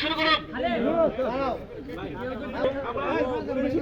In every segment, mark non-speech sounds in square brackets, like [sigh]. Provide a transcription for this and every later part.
শুরু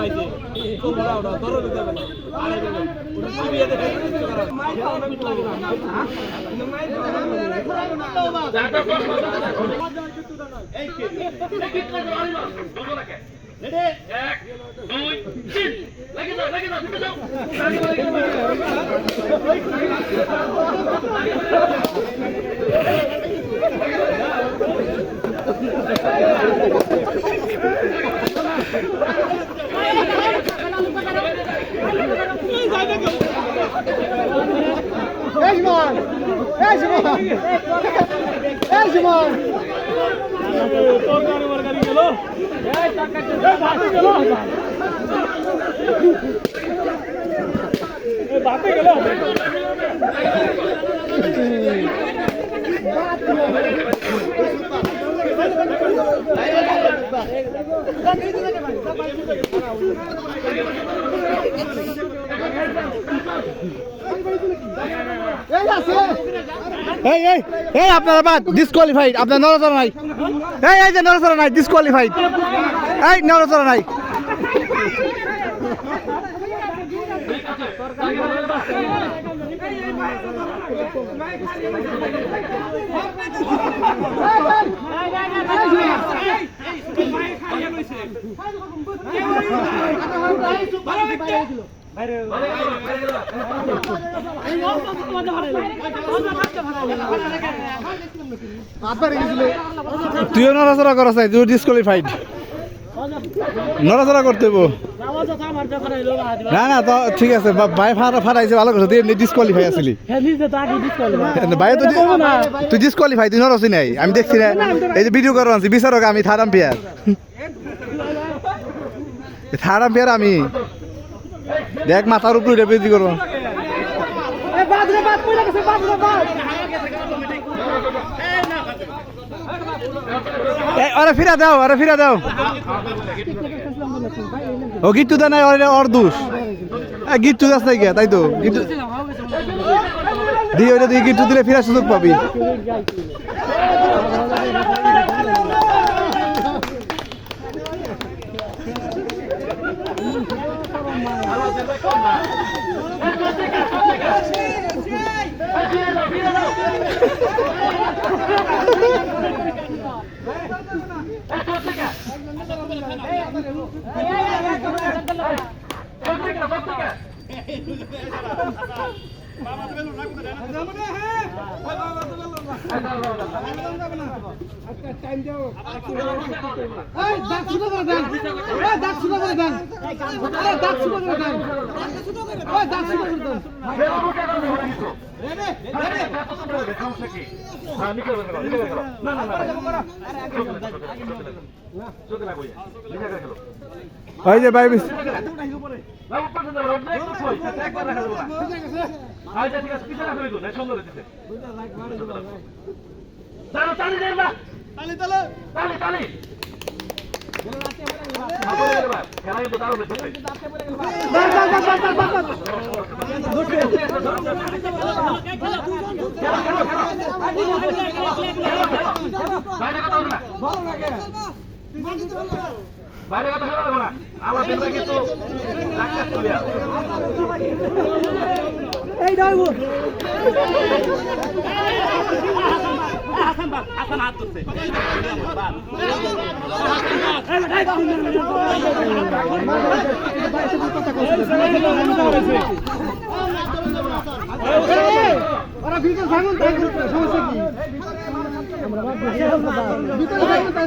বানাইছে। তো বড় ওটা ধরো দিতে হবে। না আরে গেল ওটা চিবিয়ে দেখে কিছু করা। মাইকা অনেক লাগে না এই কে এই কে করে আরিমা দুটো রাখে এক দুই তিন লাগে দাও লাগে দাও ঢুকে যাও এই জীবন এই জীবন এই জীবন এই এই এই, আপনারা বাদ ডিসকোয়ালিফাইড আপনার নড়াচড়া নাই। এই এই যে নড়াচড়া নাই ডিসকোয়ালিফাইড এই, নড়াচড়া নাই। তুইও নড়াচড়া করছ নাই তুই ডিসকোয়ালিফাইড নড়াচড়া করতে। না না তো ঠিক আছে ভাই ফাড়া ফাড়াইছে ভালো কথা তুই এমনি ডিসকোয়ালিফাই আসলি ভাই তো তুই ডিসকোয়ালিফাই তুই নরসি নাই আমি দেখছি না। এই যে ভিডিও করো আনছি বিচারক আমি থার্ড আম্পিয়ার থার্ড আম্পিয়ার আমি। দেখ মাথার উপরে উঠে বেজি করব ওরে ফিরা দাও ওরে ফিরা দাও। ও গিট্টু দা নাই ওরে দোষ। এ, গিট্টু দাস নাই গিয়া তাই তো? গিট্টু দিয়ে ওইটা দিয়ে গিট্টু দিলে ফিরার সুযোগ পাবি। [laughs] দেন এই দাগ শুরু করে দাগ ওই যে ভাই তালি। তালি তালি। বাইরে কথা হবে না দিনটা কিন্তু চলে আসে ওরা ভিতরে ভাঙুন তাই করতে সমস্যা কি ভিতরে ভাঙুন তাই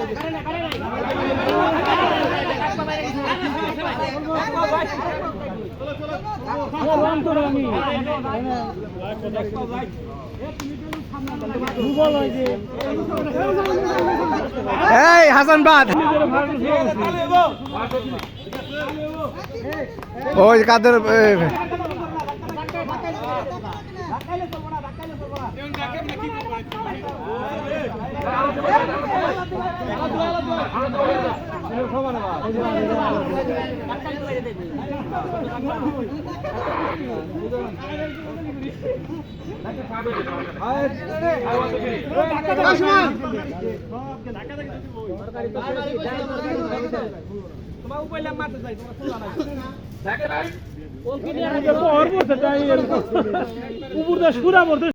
এই হাসানবাদ ওই জায়গায় হ্যাঁ দাঁড়াও দাঁড়াও তালি দাও তালি কাদের এ, দেখেন উপর দিয়ে সুরা পড়তে